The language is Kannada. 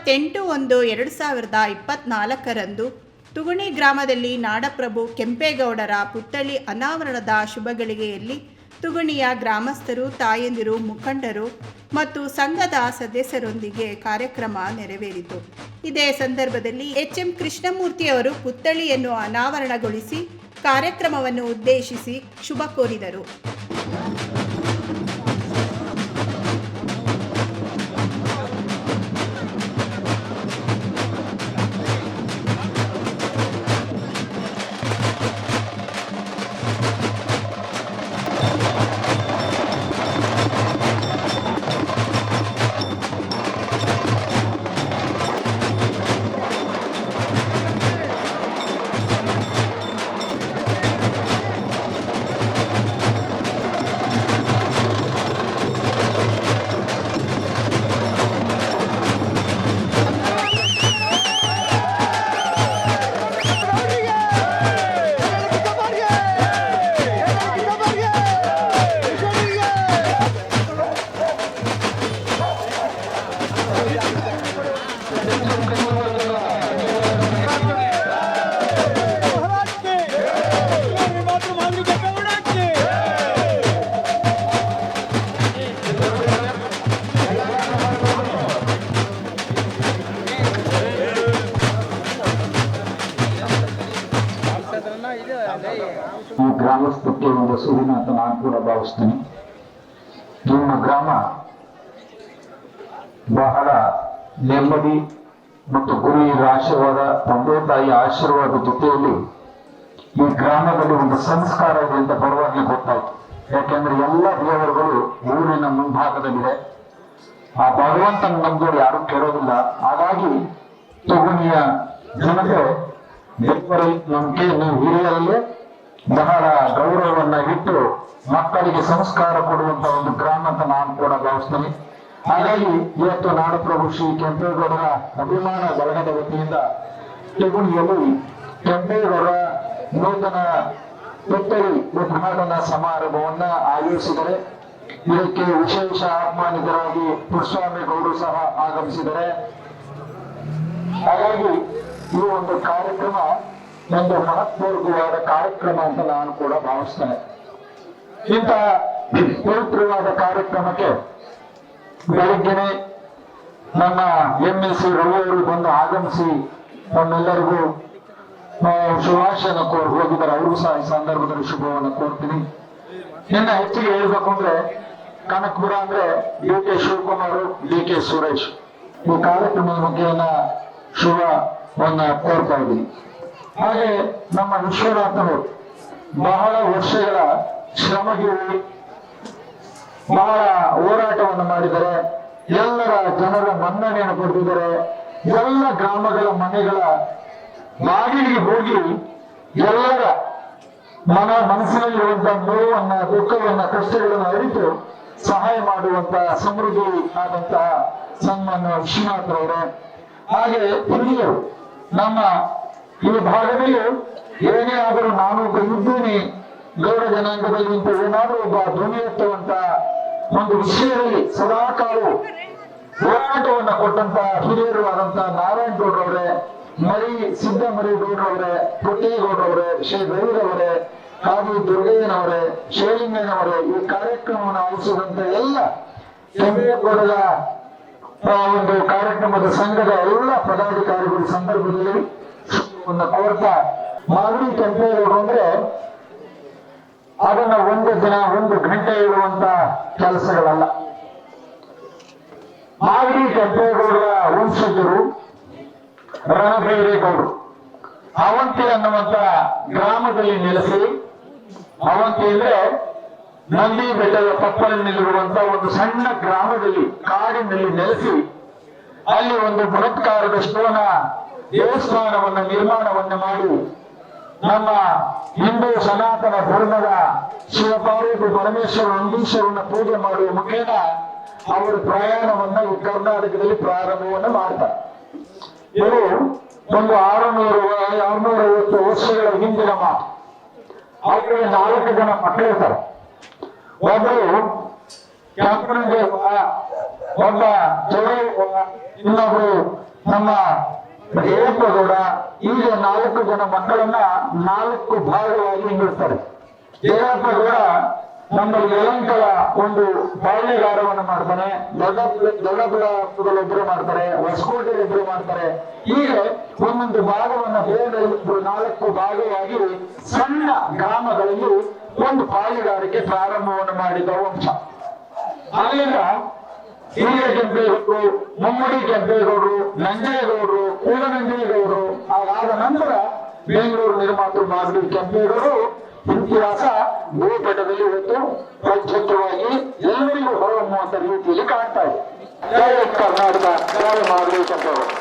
ಇಪ್ಪತ್ತೆಂಟು ಒಂದು ಎರಡು ಸಾವಿರದ ಇಪ್ಪತ್ನಾಲ್ಕರಂದು ತುಗುಣಿ ಗ್ರಾಮದಲ್ಲಿ ನಾಡಪ್ರಭು ಕೆಂಪೇಗೌಡರ ಪುತ್ಥಳಿ ಅನಾವರಣದ ಶುಭಗಳಿಗೆಯಲ್ಲಿ ತುಗುಣಿಯ ಗ್ರಾಮಸ್ಥರು, ತಾಯಂದಿರು, ಮುಖಂಡರು ಮತ್ತು ಸಂಘದ ಸದಸ್ಯರೊಂದಿಗೆ ಕಾರ್ಯಕ್ರಮ ನೆರವೇರಿತು. ಇದೇ ಸಂದರ್ಭದಲ್ಲಿ ಎಚ್ ಎಂ ಕೃಷ್ಣಮೂರ್ತಿಯವರು ಪುತ್ಥಳಿಯನ್ನು ಅನಾವರಣಗೊಳಿಸಿ ಕಾರ್ಯಕ್ರಮವನ್ನು ಉದ್ದೇಶಿಸಿ ಶುಭ ಕೋರಿದರು. ಒಂದು ಸುದಿನ ಅಂತ ನಾನು ಕೂಡ ಭಾವಿಸ್ತೀನಿ. ನಿಮ್ಮ ಗ್ರಾಮ ಬಹಳ ನೆಮ್ಮದಿ ಮತ್ತು ಗುರಿ ಆಶೀರ್ವಾದ ತಂದೆ ತಾಯಿಯ ಆಶೀರ್ವಾದ ಜೊತೆಯಲ್ಲಿ ಈ ಗ್ರಾಮದಲ್ಲಿ ಒಂದು ಸಂಸ್ಕಾರ ಇದೆ ಅಂತ ಪರವಾಗಿ ಗೊತ್ತಾಯ್ತು. ಯಾಕೆಂದ್ರೆ ಎಲ್ಲ ದೇವರುಗಳು ಊರಿನ ಮುಂಭಾಗದಲ್ಲಿದೆ. ಆ ಭಗವಂತನ ನಮ್ದವ್ರು ಯಾರು ಕೇಳೋದಿಲ್ಲ. ಹಾಗಾಗಿ ತುಗುಣಿಯ ಜನತೆ, ದೇವರ ನಂಬಿಕೆ ನೀವು ಹಿರಿಯರಲ್ಲಿ ಬಹಳ ಗೌರವವನ್ನ ಇಟ್ಟು ಮಕ್ಕಳಿಗೆ ಸಂಸ್ಕಾರ ಕೊಡುವಂತ ಒಂದು ಗ್ರಾಮ ಅಂತ ನಾನು ಕೂಡ ಭಾವಿಸ್ತೇನೆ. ಹಾಗಾಗಿ ಇವತ್ತು ನಾಡಪ್ರಭು ಶ್ರೀ ಕೆಂಪೇಗೌಡರ ಅಭಿಮಾನ ಬಳಗದ ವತಿಯಿಂದ ತೆಗುಣಿಯಲ್ಲಿ ಕೆಂಪೇಗೌಡರ ನೂತನ ಪುತ್ತಳಿ ಉದ್ಘಾಟನಾ ಸಮಾರಂಭವನ್ನ ಆಯೋಜಿಸಿದರೆ, ಇದಕ್ಕೆ ವಿಶೇಷ ಆಹ್ವಾನಿತರಾಗಿ ಪುರುಸ್ವಾಮಿ ಗೌಡರು ಸಹ ಆಗಮಿಸಿದರೆ. ಹಾಗಾಗಿ ಈ ಒಂದು ಕಾರ್ಯಕ್ರಮ ಒಂದು ಮಹತ್ವರ್ಗವಾದ ಕಾರ್ಯಕ್ರಮ ಅಂತ ನಾನು ಕೂಡ ಭಾವಿಸ್ತೇನೆ. ಇಂಥ ಪವಿತ್ರವಾದ ಕಾರ್ಯಕ್ರಮಕ್ಕೆ ಬೆಳಗ್ಗೆನೆ ನಮ್ಮ ಎಂ ಎಸ್ ಸಿ ರವಿಯವರು ಬಂದು ಆಗಮಿಸಿ ನಮ್ಮೆಲ್ಲರಿಗೂ ಶುಭಾಶಯನ ಕೋರ್, ಹೋಗಿದ್ದಾರೆ. ಅವರು ಸಹ ಈ ಸಂದರ್ಭದಲ್ಲಿ ಶುಭವನ್ನು ಕೋರ್ತೀನಿ. ಇನ್ನ ಹೆಚ್ಚಿಗೆ ಹೇಳ್ಬೇಕು ಅಂದ್ರೆ ಕನಕಪುರ ಅಂದ್ರೆ D K Shivakumar, D K Suresh. ಈ ಕಾರ್ಯಕ್ರಮದ ಬಗ್ಗೆಯನ್ನ ಶುಭವನ್ನ ಕೋರ್ತಾ ಇದ್ದೀನಿ. ಹಾಗೆ ನಮ್ಮ ವಿಶ್ವನಾಥರು ಬಹಳ ವರ್ಷಗಳ ಶ್ರಮಗಿರಿ, ಬಹಳ ಹೋರಾಟವನ್ನು ಮಾಡಿದರೆ, ಎಲ್ಲರ ಜನರ ಮನ್ನಣೆಯನ್ನು ಪಡೆದಿದ್ದಾರೆ ಎಲ್ಲ ಗ್ರಾಮಗಳ ಮನೆಗಳ ಬಾಗಿಲಿಗೆ ಹೋಗಿ ಎಲ್ಲರ ಮನ ಮನಸ್ಸಿನಲ್ಲಿರುವಂತಹ ನೋವನ್ನ, ದುಃಖವನ್ನ, ಕಷ್ಟಗಳನ್ನು ಅರಿತು ಸಹಾಯ ಮಾಡುವಂತ ಸಮೃದ್ಧಿ ಆದಂತಹ ಸನ್ಮಾನ್ಯ ವಿಶ್ವನಾಥರವರೇ. ಹಾಗೆ ಹಿರಿಯರು, ನಮ್ಮ ಈ ಭಾಗದಲ್ಲಿ ಏನೇ ಆದರೂ ನಾನು ಇದ್ದೇನೆ. ಗೌಡ ಜನಾಂಗದಲ್ಲಿ ಅಂತ ಏನಾದರೂ ಒಬ್ಬ ಧ್ವನಿ ಎತ್ತುವಂತ ಒಂದು ವಿಷಯದಲ್ಲಿ ಸದಾಕಾಲ ಹೋರಾಟವನ್ನ ಕೊಟ್ಟಂತ ಹಿರಿಯರು ಆದಂತ ನಾರಾಯಣ ಗೌಡ್ರವ್ರೆ, ಮರಿ ಸಿದ್ದ ಮರಿ ಗೌಡ್ರವ್ರೆ ಪುಟ್ಟೇಗೌಡ್ರವ್ರೆ ಶ್ರೀ ರವಿರವರೇ ಹಾಗೂ ದುರ್ಗಯ್ಯನವರೇ ಶಿವಲಿಂಗನವರೇ ಈ ಕಾರ್ಯಕ್ರಮವನ್ನು ಆಯೋಜಿಸಿದಂತ ಎಲ್ಲ ಕೆಂಪೇಗೌಡರ ಒಂದು ಕಾರ್ಯಕ್ರಮದ ಸಂಘದ ಎಲ್ಲ ಪದಾಧಿಕಾರಿಗಳ ಸಂದರ್ಭದಲ್ಲಿ ಕೋರ್ತಾ ಮಾಗಡಿ ಕೆಂಪೇಗೌಡರು ಅಂದ್ರೆ ಅದನ್ನ ಒಂದು ದಿನ, ಒಂದು ಗಂಟೆ ಇರುವಂತ ಕೆಲಸಗಳಲ್ಲ. ಮಾಗಡಿ ಕೆಂಪೇಗೌಡರ ವಂಶಜರು ರಣಬೈರೇಗೌಡರು ಅವಂತಿ ಅನ್ನುವಂತ ಗ್ರಾಮದಲ್ಲಿ ನೆಲೆಸಿ, ಅವಂತಿ ಅಂದ್ರೆ ನಂದಿ ಬೆಟ್ಟದ ತಪ್ಪಲಿನಲ್ಲಿರುವಂತ ಒಂದು ಸಣ್ಣ ಗ್ರಾಮದಲ್ಲಿ ಕಾಡಿನಲ್ಲಿ ನೆಲೆಸಿ, ಅಲ್ಲಿ ಒಂದು ಬೃಹತ್ಕಾರದ ಶಿವನ ದೇವಸ್ಥಾನವನ್ನ, ನಿರ್ಮಾಣವನ್ನು ಮಾಡಿ ನಮ್ಮ ಹಿಂದೂ ಸನಾತನ ಧರ್ಮದ ಶಿವಪಾರ್ವತಿ ಪರಮೇಶ್ವರ ನಂದೀಶ್ವರನ ಪೂಜೆ ಮಾಡುವ ಮುಖೇನ ಅವರು ಪ್ರಯಾಣವನ್ನ ಈ ಕರ್ನಾಟಕದಲ್ಲಿ ಪ್ರಾರಂಭವನ್ನು ಮಾಡ್ತಾರೆ. ಇದು ಒಂದು ಆರುನೂರು ಆರುನೂರ ಐವತ್ತು ವರ್ಷಗಳ ಹಿಂದಿನ ಮಾತು. ಅವರು ನಾಲ್ಕು ಜನ ಮಕ್ಕಳಿರ್ತಾರೆ. ಒಬ್ಬರು ಕ್ಯಾಪ್ಟನ್ ಒಬ್ಬ ಇನ್ನೊಬ್ರು ನಮ್ಮ ದೇವೇಗೌಡ ಈಗ ನಾಲ್ಕು ಜನ ಮಕ್ಕಳನ್ನ ನಾಲ್ಕು ಭಾಗವಾಗಿ ಹಿಂಗಿಡ್ತಾರೆ ದೇವೇಗೌಡ ನಮ್ಮ ಯಲಂಕರ ಒಂದು ಬಾಲ್ಯಗಾರವನ್ನು ಮಾಡ್ತಾನೆ, ದೊಡ್ಡ ದೊಡ್ಡಬಳ್ಳಾಪುರದಲ್ಲಿ ಒಬ್ರು ಮಾಡ್ತಾರೆ, ಹೊಸಕೋಟೆಯಲ್ಲಿ ಒಬ್ರು ಮಾಡ್ತಾರೆ. ಹೀಗೆ ಒಂದೊಂದು ಭಾಗವನ್ನು ಬೇರೆ ನಾಲ್ಕು ಭಾಗವಾಗಿ ಸಣ್ಣ ಗ್ರಾಮಗಳಲ್ಲಿ ಒಂದು ಬಾಲ್ಯಗಾರಿಕೆ ಪ್ರಾರಂಭವನ್ನು ಮಾಡಿದ ವಂಶ. ಅಲ್ಲಿಂದ ಹಿರಿಯ ಕೆಂಪೇಗೌಡರು ಮುಮ್ಮಡಿ ಕೆಂಪೇಗೌಡರು ನಂಜೇಗೌಡರು ಕೂಡನಂಜೇಗೌಡರು ಹಾಗಾದ ನಂತರ ಬೆಂಗಳೂರು ನಿರ್ಮಾತೃ ಮಾದರಿ ಕೆಂಪೇಗೌಡರು ಇತಿಹಾಸ ಭೂಪಟದಲ್ಲಿ ಇವತ್ತು ಪ್ರತ್ಯಕ್ಷವಾಗಿ ಎಲ್ಲರಿಗೂ ಹೊರಹೊಮ್ಮುವಂತ ರೀತಿಯಲ್ಲಿ ಕಾಣ್ತಾ ಇದೆ. ಕರ್ನಾಟಕ ಮಾದರಿ ಕೆಂಪೇಗೌಡರು